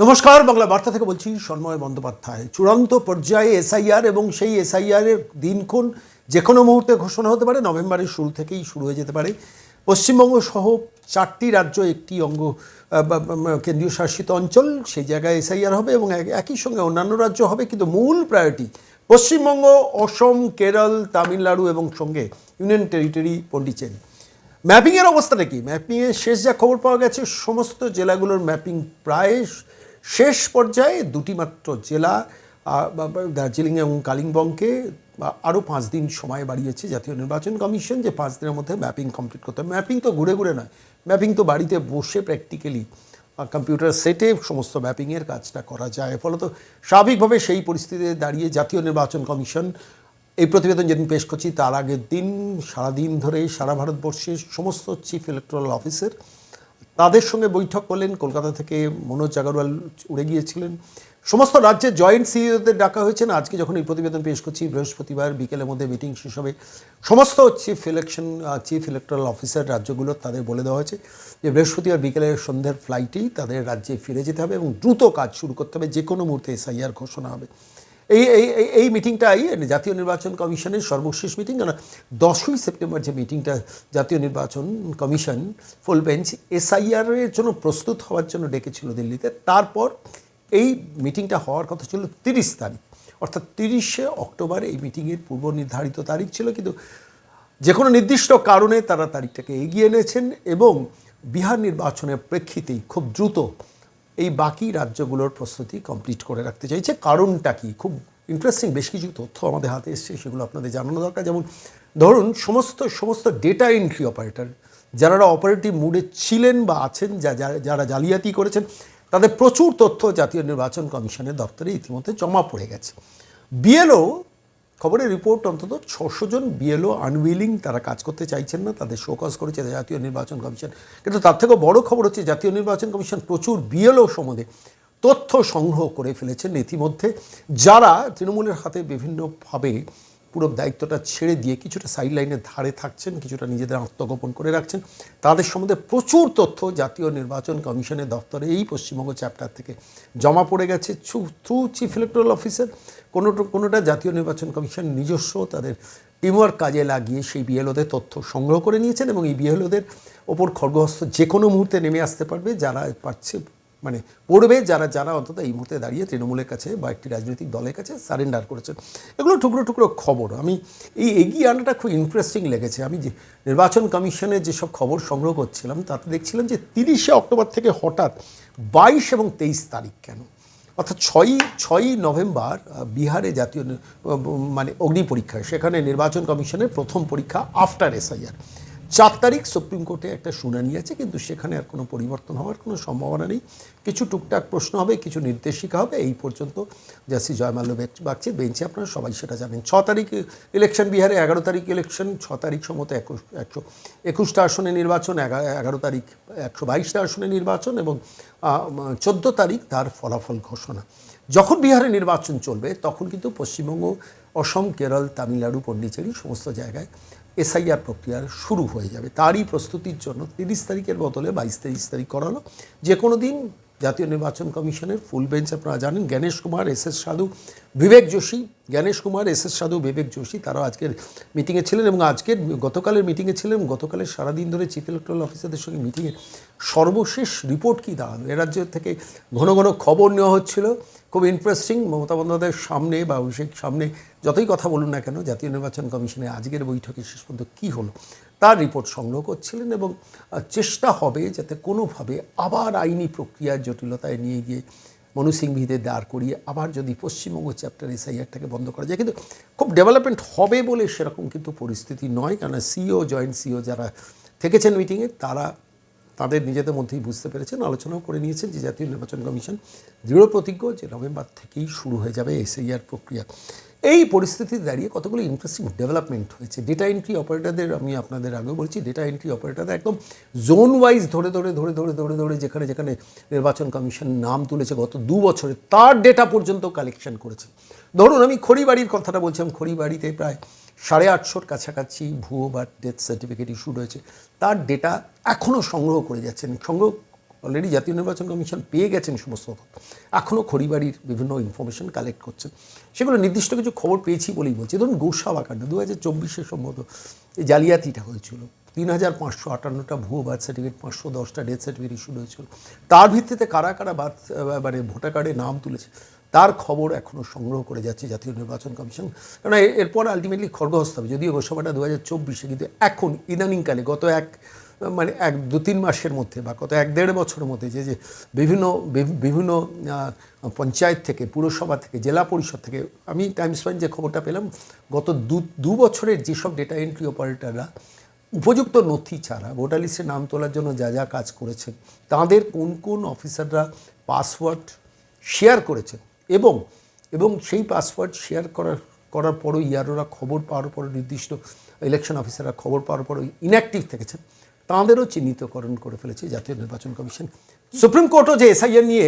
নমস্কার, বাংলা বার্তা থেকে বলছি সন্ময় বন্দ্যোপাধ্যায়। চূড়ান্ত পর্যায়ে এসআইআর এবং সেই এসআইআর এর দিনক্ষণ যে কোনো মুহূর্তে ঘোষণা হতে পারে, নভেম্বরের শুরু থেকেই শুরু হয়ে যেতে পারে। পশ্চিমবঙ্গ সহ চারটি রাজ্য একটি অঙ্গ কেন্দ্রীয় শাসিত অঞ্চল, সেই জায়গায় এসআইআর হবে এবং এক- একই সঙ্গে অন্যান্য রাজ্য হবে, কিন্তু মূল প্রায়োরিটি পশ্চিমবঙ্গ, অসম, কেরল, তামিলনাড়ু এবং সঙ্গে ইউনিয়ন টেরিটরি পন্ডিচেরি। ম্যাপিংয়ের অবস্থাটা কি? ম্যাপিংয়ের শেষ যা খবর পাওয়া গেছে, সমস্ত জেলাগুলোর ম্যাপিং প্রায় শেষ পর্যায়ে দুটি মাত্র জেলা দার্জিলিং এবং কালিম্পংকে আরও পাঁচ দিন সময় বাড়িয়েছে জাতীয় নির্বাচন কমিশন, যে পাঁচ দিনের মধ্যে ম্যাপিং কমপ্লিট করতে হবে। ম্যাপিং তো ঘুরে ঘুরে নয়। ম্যাপিং তো বাড়িতে বসে প্র্যাকটিক্যালি কম্পিউটার সেটে সমস্ত ম্যাপিংয়ের কাজটা করা যায়। ফলত স্বাভাবিকভাবে সেই পরিস্থিতিতে দাঁড়িয়ে জাতীয় নির্বাচন কমিশন, এই প্রতিবেদন যেদিন পেশ করছি, তার আগের দিন, সারাদিন ধরে সারা ভারতবর্ষের সমস্ত চিফ ইলেকট্রাল অফিসার তাদের সঙ্গে বৈঠক করলেন, কলকাতা থেকে মনোজ আগরওয়াল উড়ে গিয়েছিলেন। সমস্ত রাজ্যের জয়েন্ট সিইওদের ডাকা হয়েছে। না আজকে যখন এই প্রতিবেদন পেশ করছি, বৃহস্পতিবার বিকেলের মধ্যে মিটিং শেষ হবে। সমস্ত chief election chief electoral officer রাজ্যগুলো তাদের বলে দেওয়া হয়েছে যে বৃহস্পতিবার বিকেলের সন্ধ্যার ফ্লাইটেই তাদের রাজ্যে ফিরে যেতে হবে এবং দ্রুত কাজ শুরু করতে হবে। যে কোনো মুহূর্তে এসআইআর ঘোষণা হবে। এই এই, এই- মিটিংটাই জাতীয় নির্বাচন কমিশনের সর্বশেষ মিটিং কেন দশই সেপ্টেম্বর যে মিটিংটা জাতীয় নির্বাচন কমিশন ফুল বেঞ্চ এসআইআর এর জন্য প্রস্তুত হওয়ার জন্য ডেকেছিল দিল্লিতে। তারপর এই মিটিংটা হওয়ার কথা ছিল তিরিশ তারিখ। অর্থাৎ তিরিশে অক্টোবর এই মিটিংয়ের পূর্ব নির্ধারিত তারিখ ছিল, কিন্তু যে কোনো নির্দিষ্ট কারণে তারা তারিখটাকে এগিয়ে এনেছেন এবং বিহার নির্বাচনের প্রেক্ষিতেই খুব দ্রুত এই বাকি রাজ্যগুলোর প্রস্তুতি কমপ্লিট করে রাখতে চাইছে। কারণটা কি? খুব ইন্টারেস্টিং বেশ কিছু তথ্য আমাদের হাতে এসছে, সেগুলো আপনাদের জানানো দরকার। যেমন ধরুন, সমস্ত সমস্ত ডেটা এন্ট্রি অপারেটর যারা অপারেটিভ মুডে ছিলেন বা আছেন, যা যারা জালিয়াতি করেছেন, তাদের প্রচুর তথ্য জাতীয় নির্বাচন কমিশনের দপ্তরে ইতিমধ্যে জমা পড়ে গেছে। বিএলও খবরের রিপোর্ট অন্তত ছশো জন বিএলও আনউইলিং তারা কাজ করতে চাইছেন না, তাদের শোকজ করেছে জাতীয় নির্বাচন কমিশন। কিন্তু তার থেকেও বড় খবর হচ্ছে জাতীয় নির্বাচন কমিশন প্রচুর বিএলও সম্বন্ধে তথ্য সংগ্রহ করে ফেলেছেন ইতিমধ্যে। যারা তৃণমূলের হাতে বিভিন্নভাবে পুরো দায়িত্বটা ছেড়ে দিয়ে কিছুটা সাইড লাইনের ধারে থাকছেন, কিছুটা নিজেদের আত্মগোপন করে রাখছেন, তাদের সম্বন্ধে প্রচুর তথ্য জাতীয় নির্বাচন কমিশনের দপ্তরে এই পশ্চিমবঙ্গ চ্যাপ্টার থেকে জমা পড়ে গেছে। থ্রু চিফ ইলেকট্রাল অফিসার কোনো কোনোটা জাতীয় নির্বাচন কমিশন নিজস্ব তাদের টিমওয়ার্ক কাজে লাগিয়ে সেই বিএলওদের তথ্য সংগ্রহ করে নিয়েছেন এবং এই বিএলওদের ওপর খড়গহস্ত যে কোনো মুহূর্তে নেমে আসতে পারবে, যারা পারছে মানে পড়বে, যারা যারা অন্তত এই মুহূর্তে দাঁড়িয়ে তৃণমূলের কাছে বা একটি রাজনৈতিক দলের কাছে সারেন্ডার করেছেন। এগুলো টুকরো টুকরো খবর। আমি এই এগিয়ে আনাটা খুব ইন্টারেস্টিং লেগেছে। আমি যে নির্বাচন কমিশনের যেসব খবর সংগ্রহ করছিলাম, তাতে দেখছিলাম যে তিরিশে অক্টোবর থেকে হঠাৎ বাইশ এবং তেইশ তারিখ কেন? অর্থাৎ ছয়ই ছয়ই নভেম্বর বিহারে জাতীয় মানে অগ্নি পরীক্ষা, সেখানে নির্বাচন কমিশনের প্রথম পরীক্ষা আফটার এসআইআর চার তারিখ সুপ্রিম কোর্টে একটা শুনানি আছে, কিন্তু সেখানে আর কোনো পরিবর্তন হওয়ার কোনো সম্ভাবনা নেই। কিছু টুকটাক প্রশ্ন হবে, কিছু নির্দেশিকা হবে, এই পর্যন্ত জাসি জয়মাল্য বাগচির বেঞ্চে আপনারা সবাই সেটা জানেন। ছ তারিখ ইলেকশন বিহারে এগারো তারিখ ইলেকশন ছ তারিখ সম্মত একুশ, একশো একুশটা আসনে নির্বাচন, এগা- এগারো তারিখ একশো বাইশটা আসনে নির্বাচন এবং চোদ্দ তারিখ তার ফলাফল ঘোষণা। যখন বিহারে নির্বাচন চলবে, তখন কিন্তু পশ্চিমবঙ্গ, অসম, কেরল, তামিলনাড়ু, পন্ডিচেরি সমস্ত জায়গায় এসআইআর প্রক্রিয়া শুরু হয়ে যাবে। তারই প্রস্তুতির জন্য তিরিশ তারিখের বদলে বাইশ তেইশ তারিখ করালো। যে কোনো দিন জাতীয় নির্বাচন কমিশনের ফুল বেঞ্চ আপনারা জানেন, Gyanesh Kumar, S S Sadhu, Vivek Joshi, Gyanesh Kumar, S S Sadhu, Vivek Joshi তারাও আজকের মিটিংয়ে ছিলেন এবং আজকের গতকালের মিটিংয়ে ছিলেন। গতকালের সারাদিন ধরে চিফ ইলেকট্রাল অফিসারদের সঙ্গে মিটিংয়ে সর্বশেষ রিপোর্ট কী দাঁড়াল? এ থেকে ঘন ঘন খবর নেওয়া হচ্ছিল। খুব ইন্টারেস্টিং মমতা বন্দ্যোপাধ্যায়ের সামনে বা অভিষেক সামনে যতই কথা বলুন না কেন, জাতীয় নির্বাচন কমিশনে আজকের বৈঠকে শেষ পর্যন্ত কী হলো? তার রিপোর্ট সংগ্রহ করছিলেন এবং চেষ্টা হবে যাতে কোনোভাবে আবার আইনি প্রক্রিয়ার জটিলতায় নিয়ে গিয়ে মনু সিংভিদের দাঁড় করিয়ে আবার যদি পশ্চিমবঙ্গ চ্যাপ্টার এসআইআরটাকে বন্ধ করা যায়। কিন্তু খুব ডেভেলপমেন্ট হবে বলে সেরকম কিন্তু পরিস্থিতি নয়। কেননা সিও জয়েন্ট সিও যারা থেকেছেন মিটিংয়ে তারা তাদের নিজেদের মধ্যেই বুঝতে পেরেছেন, আলোচনাও করে নিয়েছেন যে জাতীয় নির্বাচন কমিশন দৃঢ় প্রতিজ্ঞ যে নভেম্বর থেকেই শুরু হয়ে যাবে এসআইআর প্রক্রিয়া। এই পরিস্থিতিতে দাঁড়িয়ে কতগুলো ইন্টারেস্টিং ডেভেলপমেন্ট হয়েছে? ডেটা এন্ট্রি অপারেটরদের আমি আপনাদের আগেও বলছি ডেটা এন্ট্রি অপারেটরদের একদম জোন ওয়াইজ ধরে ধরে ধরে ধরে ধরে ধরে যেখানে যেখানে নির্বাচন কমিশন নাম তুলেছে গত দু বছরে, তার ডেটা পর্যন্ত কালেকশন করেছে। ধরুন আমি খড়িবাড়ির কথাটা বলছিলাম খড়িবাড়িতে প্রায় সাড়ে আটশোর কাছাকাছি ভুয়ো বা ডেথ সার্টিফিকেট ইস্যু হয়েছে। তার ডেটা এখনও সংগ্রহ করে যাচ্ছেন। সংগ্রহ অলরেডি জাতীয় নির্বাচন কমিশন পেয়ে গেছেন সমস্ত এখনও খড়িবাড়ির বিভিন্ন ইনফরমেশন কালেক্ট করছেন। সেগুলো নির্দিষ্ট কিছু খবর পেয়েছি বলেই বলছি। ধরুন গোসাবা কাণ্ড দু হাজার চব্বিশে সম্ভবত এই জালিয়াতিটা হয়েছিল। তিন হাজার পাঁচশো আটান্নটা ভুয়ো বার্থ সার্টিফিকেট পাঁচশো দশটা ডেথ সার্টিফিকেট ইস্যু হয়েছিল। তার ভিত্তিতে কারা কারা বার্থ মানে ভোটার কার্ডে নাম তুলেছে তার খবর এখনও সংগ্রহ করে যাচ্ছে জাতীয় নির্বাচন কমিশন। কারণ এরপর আলটিমেটলি খড়গহস্ত হবে। যদিও গোসভাটা দু হাজার চব্বিশে, কিন্তু এখন ইদানিংকালে গত এক মানে এক, দু তিন মাসের মধ্যে বা গত এক দেড় বছরের মধ্যে যে যে বিভিন্ন বিভিন্ন পঞ্চায়েত থেকে, পুরসভা থেকে, জেলা পরিষদ থেকে আমি টাইমস পয়েন্ট যে খবরটা পেলাম, গত দু দু বছরের যেসব ডেটা এন্ট্রি অপারেটররা উপযুক্ত নথি ছাড়া ভোটার লিস্টে নাম তোলার জন্য যা যা কাজ করেছেন তাদের কোন কোন অফিসাররা পাসওয়ার্ড শেয়ার করেছেন এবং এবং সেই পাসওয়ার্ড শেয়ার করার করার পরও ইয়ারোরা খবর পাওয়ার পর নির্দিষ্ট ইলেকশন অফিসাররা খবর পাওয়ার পরও ইনঅ্যাক্টিভ থেকেছেন। তাঁদেরও চিহ্নিতকরণ করে ফেলেছে জাতীয় নির্বাচন কমিশন। সুপ্রিম কোর্টও যে এসআইআর নিয়ে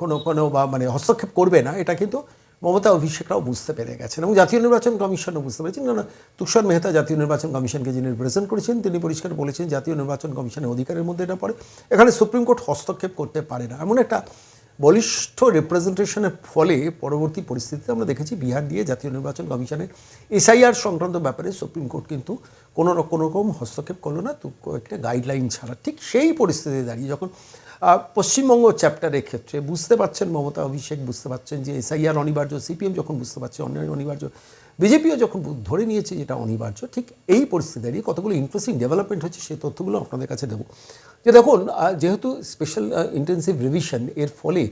কোনো কোনো বা মানে হস্তক্ষেপ করবে না, এটা কিন্তু মমতা অভিষেকরাও বুঝতে পেরে গেছেন এবং জাতীয় নির্বাচন কমিশনও বুঝতে পেরেছেন। না তুষার মেহতা জাতীয় নির্বাচন কমিশনকে যিনি রিপ্রেজেন্ট করেছেন, তিনি পরিষ্কার বলেছেন জাতীয় নির্বাচন কমিশনের অধিকারের মধ্যে এটা পড়ে। এখানে সুপ্রিম কোর্ট হস্তক্ষেপ করতে পারে না। এমন একটা বলিষ্ঠ রিপ্রেজেন্টেশনের ফলে পরবর্তী পরিস্থিতিতে আমরা দেখেছি বিহার দিয়ে জাতীয় নির্বাচন কমিশনের এসআইআর সংক্রান্ত ব্যাপারে সুপ্রিম কোর্ট কিন্তু কোনো রকম হস্তক্ষেপ করল না, তো একটা গাইডলাইন ছাড়া। ঠিক সেই পরিস্থিতিতে দাঁড়িয়ে যখন পশ্চিমবঙ্গ চ্যাপ্টারের ক্ষেত্রে বুঝতে পারছেন মমতা অভিষেক, বুঝতে পারছেন যে এসআইআর অনিবার্য সিপিএম যখন বুঝতে পারছে অনিবার্য বিজেপিও যখন ধরে নিয়েছে যেটা অনিবার্য, ঠিক এই পরিস্থিতি দাঁড়িয়ে কতগুলো ইন্টারেস্টিং ডেভেলপমেন্ট হচ্ছে সেই তথ্যগুলো আপনাদের কাছে দেবো। যে দেখুন যেহেতু স্পেশাল ইন্টেন্সিভ রিভিশন এর ফলে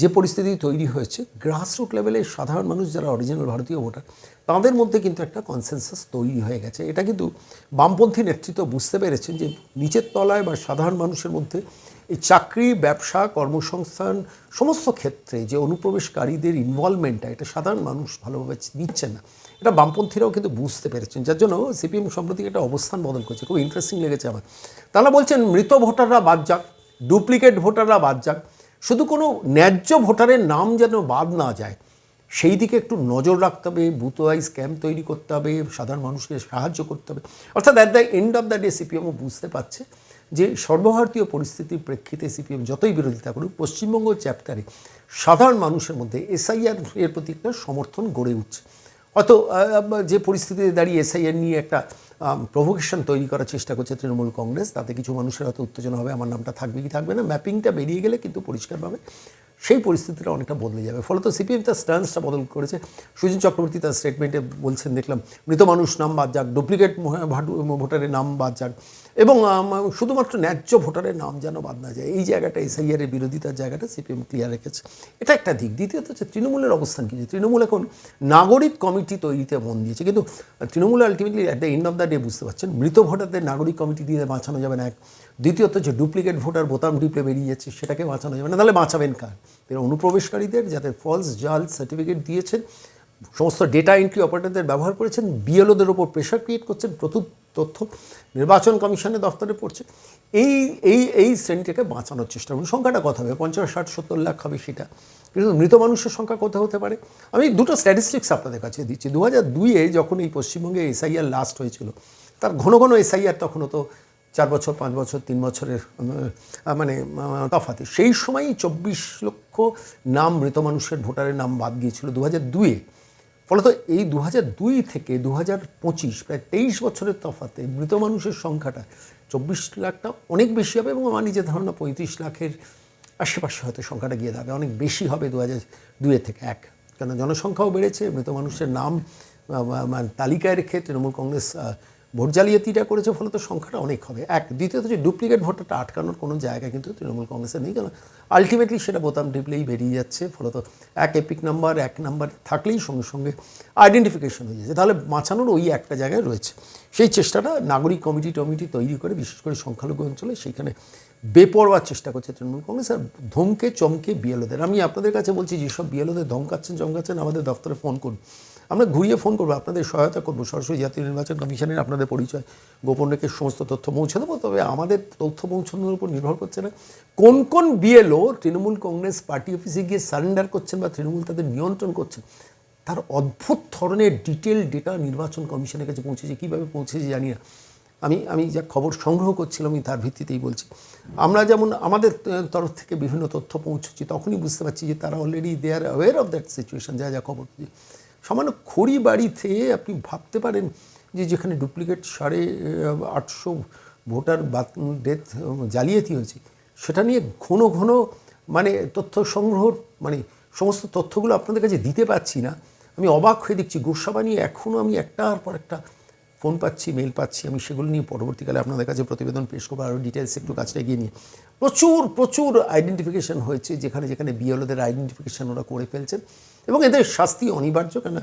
যে পরিস্থিতি তৈরি হয়েছে গ্রাসরুট লেভেলে সাধারণ মানুষ যারা অরিজিনাল ভারতীয় ভোটার, তাদের মধ্যে কিন্তু একটা কনসেনসাস তৈরি হয়ে গেছে। এটা কিন্তু বামপন্থী নেতৃত্ব বুঝতে পেরেছেন যে নিচের তলায় বা সাধারণ মানুষের মধ্যে এই চাকরি, ব্যবসা, কর্মসংস্থান, সমস্ত ক্ষেত্রে যে অনুপ্রবেশকারীদের ইনভলভমেন্টটা এটা সাধারণ মানুষ ভালোভাবে নিচ্ছে না। এটা বামপন্থীরাও কিন্তু বুঝতে পেরেছেন। যার জন্য সিপিএম সম্প্রতি একটা অবস্থান বদল করছে, খুব ইন্টারেস্টিং লেগেছে আমার। তারা বলছেন, মৃত ভোটাররা বাদ যাক ডুপ্লিকেট ভোটাররা বাদ যাক, শুধু কোনো ন্যায্য ভোটারের নাম যেন বাদ না যায়, সেই দিকে একটু নজর রাখতে হবে বুথ ওয়াইজ ক্যাম্প তৈরি করতে হবে, সাধারণ মানুষকে সাহায্য করতে হবে। অর্থাৎ at the end of the day সিপিএমও বুঝতে পারছে যে সর্বভারতীয় পরিস্থিতির প্রেক্ষিতে সিপিএম যতই বিরোধিতা করুক, পশ্চিমবঙ্গ চ্যাপ্টারে সাধারণ মানুষের মধ্যে এসআইআর এর প্রতি একটা সমর্থন গড়ে উঠছে। আহ, যে পরিস্থিতিতে দাঁড়িয়ে এসআইআর নিয়ে একটা প্রভোকেশন তৈরি করার চেষ্টা করছে তৃণমূল কংগ্রেস তাতে কিছু মানুষের হয়তো উত্তেজনা হবে আমার নামটা থাকবে কি থাকবে না ম্যাপিংটা বেরিয়ে গেলে কিন্তু পরিষ্কারভাবে সেই পরিস্থিতিটা অনেকটা বদলে যাবে। ফলত সিপিএম তার স্ট্যান্সটা বদল করেছে। সুজন চক্রবর্তী তার স্টেটমেন্টে বলছেন দেখলাম মৃত মানুষ নাম বাদ যাক ডুপ্লিকেট ভোটারের নাম বাদ যাক। এবং শুধুমাত্র ন্যায্য ভোটারের নাম যেন বাদ না যায়, এই জায়গাটা এসআইআর এর বিরোধিতার জায়গাটা সিপিএম ক্লিয়ার রেখেছে। এটা একটা দিক। দ্বিতীয়ত হচ্ছে তৃণমূলের অবস্থান কী? তৃণমূল এখন নাগরিক কমিটি তৈরিতে মন দিয়েছে। কিন্তু Trinamool ultimately at the end of the day বুঝতে পারছেন, মৃত ভোটারদের নাগরিক কমিটি দিয়ে বাঁচানো যাবে না এক। দ্বিতীয়ত যে ডুপ্লিকেট ভোটার বোতাম টিপে বেরিয়ে যাচ্ছে, সেটাকে বাঁচানো যাবে না। তাহলে বাঁচাবেন কার? অনুপ্রবেশকারীদের যাদের ফলস জাল সার্টিফিকেট দিয়েছেন, সমস্ত ডেটা এন্ট্রি অপারেটরদের ব্যবহার করেছেন বিএলওদের ওপর প্রেশার ক্রিয়েট করছেন প্রচুর তথ্য নির্বাচন কমিশনের দফতরে পড়ছে। এই এই এই শ্রেণীটাকে বাঁচানোর চেষ্টা করুন। সংখ্যাটা কত হবে, পঞ্চাশ, ষাট, সত্তর লাখ হবে সেটা। কিন্তু মৃত মানুষের সংখ্যা কত হতে পারে? আমি দুটো স্ট্যাটিস্টিক্স আপনাদের কাছে দিচ্ছি। দু হাজার দুইয়ে যখন এই পশ্চিমবঙ্গে এসআইআর লাস্ট হয়েছিল, তার ঘন ঘন এসআইআর তখন হতো চার বছর, পাঁচ বছর, তিন বছরের মানে তফাতে সেই সময়ই চব্বিশ লক্ষ নাম, মৃত মানুষের ভোটারের নাম বাদ গিয়েছিল দু হাজার দুইয়ে। ফলত এই দু দুই থেকে দু হাজার পঁচিশ, প্রায় তেইশ বছরের তফাতে মৃত মানুষের সংখ্যাটা চব্বিশ লাখটা অনেক বেশি হবে এবং আমার নিজের ধারণা পঁয়ত্রিশ লাখের আশেপাশে হয়তো সংখ্যাটা গিয়ে দাঁড়াবে। অনেক বেশি হবে দু হাজার দুয়ের থেকে এক। কেন জনসংখ্যাও বেড়েছে, মৃত মানুষের নাম মানে তালিকায় রেখে তৃণমূল কংগ্রেস ভোট জালিয়াতিটা করেছে ফলত সংখ্যাটা অনেক হবে। এক, দ্বিতীয়ত যে ডুপ্লিকেট ভোটারটা আটকানোর কোনো জায়গা কিন্তু তৃণমূল কংগ্রেসের নেই কেন আলটিমেটলি সেটা বোতাম টিপলেই বেরিয়ে যাচ্ছে, ফলত এক এপিক নাম্বার এক নাম্বার থাকলেই সঙ্গে সঙ্গে আইডেন্টিফিকেশন হয়ে যাচ্ছে। তাহলে বাঁচানোর ওই একটা জায়গায় রয়েছে। সেই চেষ্টাটা নাগরিক কমিটি টমিটি তৈরি করে, বিশেষ করে সংখ্যালঘু অঞ্চলে সেইখানে বেপরোয়ার চেষ্টা করছে তৃণমূল কংগ্রেস। আর ধমকে, চমকে বিএলওদের, আমি আপনাদের কাছে বলছি, যেসব বিএলওদের ধমকাচ্ছেন, চমকাচ্ছেন, আমাদের দপ্তরে ফোন করুন। আমরা ঘুরিয়ে ফোন করব। আপনাদের সহায়তা করব। সরাসরি জাতীয় নির্বাচন কমিশনের আপনাদের পরিচয়, গোপন রেখে সমস্ত তথ্য পৌঁছে দেবো। তবে আমাদের তথ্য পৌঁছানোর উপর নির্ভর করছে না। কোন কোন বিএলও তৃণমূল কংগ্রেস পার্টি অফিসে গিয়ে সারেন্ডার করছেন বা তৃণমূল তাদের নিয়ন্ত্রণ করছেন, তার অদ্ভুত ধরনের ডিটেল ডেটা নির্বাচন কমিশনের কাছে পৌঁছেছে, কীভাবে পৌঁছেছে জানি না। আমি আমি যা খবর সংগ্রহ করছিলাম, আমি তার ভিত্তিতেই বলছি। আমরা যেমন আমাদের তরফ থেকে বিভিন্ন তথ্য পৌঁছচ্ছি তখনই বুঝতে পারছি যে তারা already they are aware of that situation যা যা খবর। সামান্য খড়ি বাড়িতে আপনি ভাবতে পারেন যে যেখানে ডুপ্লিকেট সাড়ে আটশো ভোটার ডেথ জালিয়াতি হয়েছে, সেটা নিয়ে ঘন ঘন মানে তথ্য সংগ্রহ মানে সমস্ত তথ্যগুলো আপনাদের কাছে দিতে পারছি না। আমি অবাক হয়ে দেখছি গোস্বাবা নিয়ে এখনও আমি একটার পর একটা ফোন পাচ্ছি মেল পাচ্ছি, আমি সেগুলো নিয়ে পরবর্তীকালে আপনাদের কাছে প্রতিবেদন পেশ করব, আরও ডিটেলস একটু কাজটা এগিয়ে নিয়ে। প্রচুর প্রচুর আইডেন্টিফিকেশন হয়েছে, যেখানে যেখানে বিএলওদের আইডেন্টিফিকেশন ওরা করে ফেলছেন। এবং এদের শাস্তি অনিবার্য কেন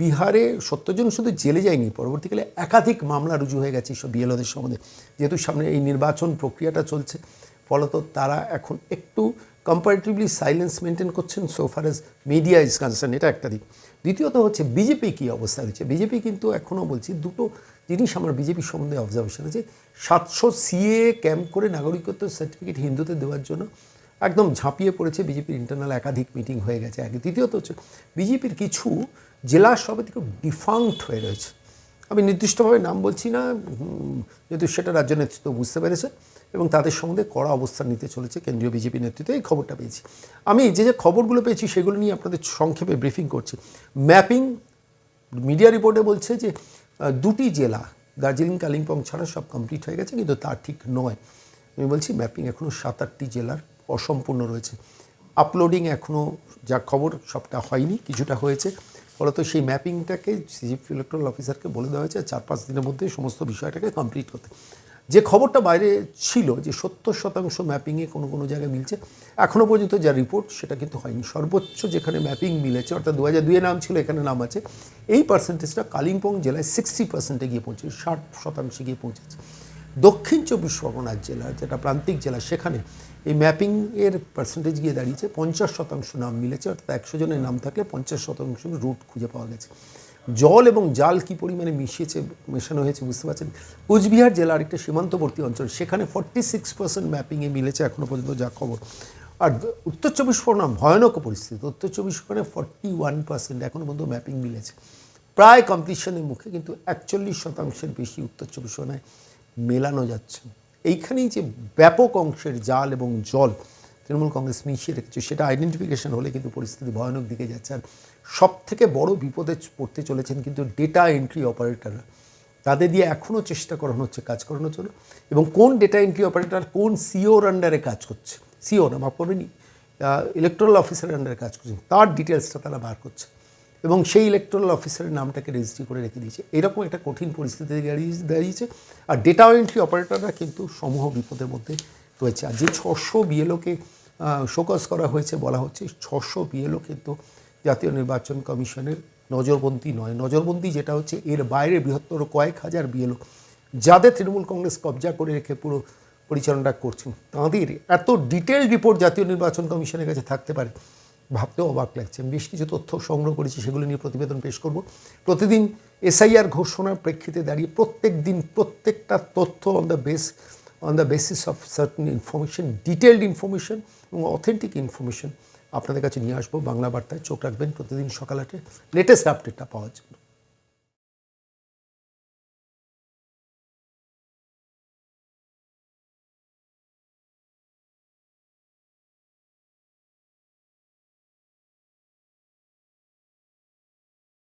বিহারে সত্যজন শুধু জেলে যায়নি, পরবর্তীকালে একাধিক মামলা রুজু হয়ে গেছে সব বিএলওদের সম্বন্ধে। যেহেতু সামনে এই নির্বাচন প্রক্রিয়াটা চলছে, ফলত তারা এখন একটু কম্পারেটিভলি সাইলেন্স মেনটেন করছেন so far as media is concern এটা একটা দিক। দ্বিতীয়ত হচ্ছে বিজেপি কী অবস্থা হয়েছে বিজেপি কিন্তু এখনও বলছি, দুটো জিনিস আমার বিজেপি সম্বন্ধে অবজারভেশন আছে। সাতশো সিএ ক্যাম্প করে নাগরিকত্ব সার্টিফিকেট হিন্দুদের দেওয়ার জন্য একদম ঝাঁপিয়ে পড়েছে বিজেপির ইন্টারনাল একাধিক মিটিং হয়ে গেছে আগে। দ্বিতীয়ত হচ্ছে, বিজেপির কিছু জেলা সভাপতি খুব ডিফাঙ্কড হয়ে রয়েছে। আমি নির্দিষ্টভাবে নাম বলছি না যেহেতু সেটা রাজ্য নেতৃত্ব বুঝতে পেরেছে এবং তাদের সম্বন্ধে কড়া অবস্থান নিতে চলেছে কেন্দ্রীয় বিজেপি নেতৃত্বে, এই খবরটা পেয়েছি। আমি যে যে খবরগুলো পেয়েছি সেগুলো নিয়ে আপনাদের সংক্ষেপে ব্রিফিং করছি। ম্যাপিং, মিডিয়া রিপোর্টে বলছে যে দুটি জেলা, দার্জিলিং, কালিম্পং ছাড়া সব কমপ্লিট হয়ে গেছে, কিন্তু তা ঠিক নয়। আমি বলছি ম্যাপিং এখনও সাত আটটি জেলার অসম্পূর্ণ রয়েছে। আপলোডিং এখনও যা খবর সবটা হয়নি, কিছুটা হয়েছে। ফলত সেই ম্যাপিংটাকে চিফ ইলেকট্রাল অফিসারকে বলে দেওয়া হয়েছে চার পাঁচ দিনের মধ্যে সমস্ত বিষয়টাকে কমপ্লিট করতে যে খবরটা বাইরে ছিল যে সত্তর শতাংশ ম্যাপিংয়ে কোনো কোনো জায়গায় মিলছে এখনও পর্যন্ত যা রিপোর্ট সেটা কিন্তু হয়নি। সর্বোচ্চ যেখানে ম্যাপিং মিলেছে, অর্থাৎ দু হাজার দুয়ে নাম ছিল, এখানে নাম আছে, এই পার্সেন্টেজটা কালিম্পং জেলায় সিক্সটি পার্সেন্টে গিয়ে পৌঁছেছে, ষাট শতাংশে গিয়ে পৌঁছেছে। দক্ষিণ চব্বিশ পরগনার জেলা, যেটা প্রান্তিক জেলা, সেখানে এই ম্যাপিং এর পার্সেন্টেজ গিয়ে দাঁড়িয়েছে, পঞ্চাশ শতাংশ নাম মিলেছে, অর্থাৎ একশো জনের নাম থাকলে পঞ্চাশ শতাংশ রুট খুঁজে পাওয়া গেছে। জল এবং জাল কি পরিমাণে মিশিয়েছে, মেশানো হয়েছে বুঝতে পারছেন? কুচবিহার জেলার একটা সীমান্তবর্তী অঞ্চল, সেখানে ফর্টি সিক্স পার্সেন্ট ম্যাপিংয়ে মিলেছে এখনও পর্যন্ত যা খবর। আর উত্তর চব্বিশ পরগনা ভয়ানক পরিস্থিতি, উত্তর চব্বিশ পরগনায় ফর্টি ওয়ান পার্সেন্ট এখনও পর্যন্ত ম্যাপিং মিলেছে। প্রায় কমপ্লিশনের মুখে কিন্তু একচল্লিশ শতাংশের বেশি উত্তর চব্বিশ পরগনায় মেলানো যাচ্ছে। না। এইখানেই যে ব্যাপক অংশের জাল এবং জল তৃণমূল কংগ্রেস মিশিয়ে রেখেছে, সেটা আইডেন্টিফিকেশন হলে কিন্তু পরিস্থিতি ভয়ানক দিকে যাচ্ছে। আর সব থেকে বড় বিপদে পড়তে চলেছেন কিন্তু ডেটা এন্ট্রি অপারেটররা তাদের দিয়ে এখনও চেষ্টা করানো হচ্ছে, কাজ করানোর জন্য। এবং কোন ডেটা এন্ট্রি অপারেটার কোন সিওর আন্ডারে কাজ করছে সিও না মাফ করবেন ইলেকট্রাল অফিসারের আন্ডারে কাজ করছেন তার ডিটেলসটা তারা বার করছে। এবং সেই ইলেকট্রাল অফিসারের নামটাকে রেজিস্ট্রি করে রেখে দিয়েছে। এরকম একটা কঠিন পরিস্থিতি দাঁড়িয়েছে। আর ডেটা এন্ট্রি অপারেটররা কিন্তু সমূহ বিপদের মধ্যে রয়েছে। আর যে ছশো বিএলওকে শোকস করা হয়েছে বলা হচ্ছে ছশো বিএলও কিন্তু জাতীয় নির্বাচন কমিশনের নজরবন্দি নয়। নজরবন্দি যেটা হচ্ছে, এর বাইরে বৃহত্তর কয়েক হাজার বিএলও যাদের তৃণমূল কংগ্রেস কবজা করে রেখে পুরো পরিচালনা করছেন, তাঁদের এত ডিটেল রিপোর্ট জাতীয় নির্বাচন কমিশনের কাছে থাকতে পারে ভাবতেও অবাক লাগছে। আমি বেশ কিছু তথ্য সংগ্রহ করেছি, সেগুলো নিয়ে প্রতিবেদন পেশ করব। প্রতিদিন এসআইআর ঘোষণার প্রেক্ষিতে দাঁড়িয়ে প্রত্যেক দিন প্রত্যেকটা তথ্য on the base on the basis of certain information detailed information এবং অথেন্টিক ইনফরমেশন আপনাদের কাছে নিয়ে আসব। বাংলা বার্তায় চোখ রাখবেন প্রতিদিন সকাল আটে। লেটেস্ট আপডেটটা পাওয়ার জন্য।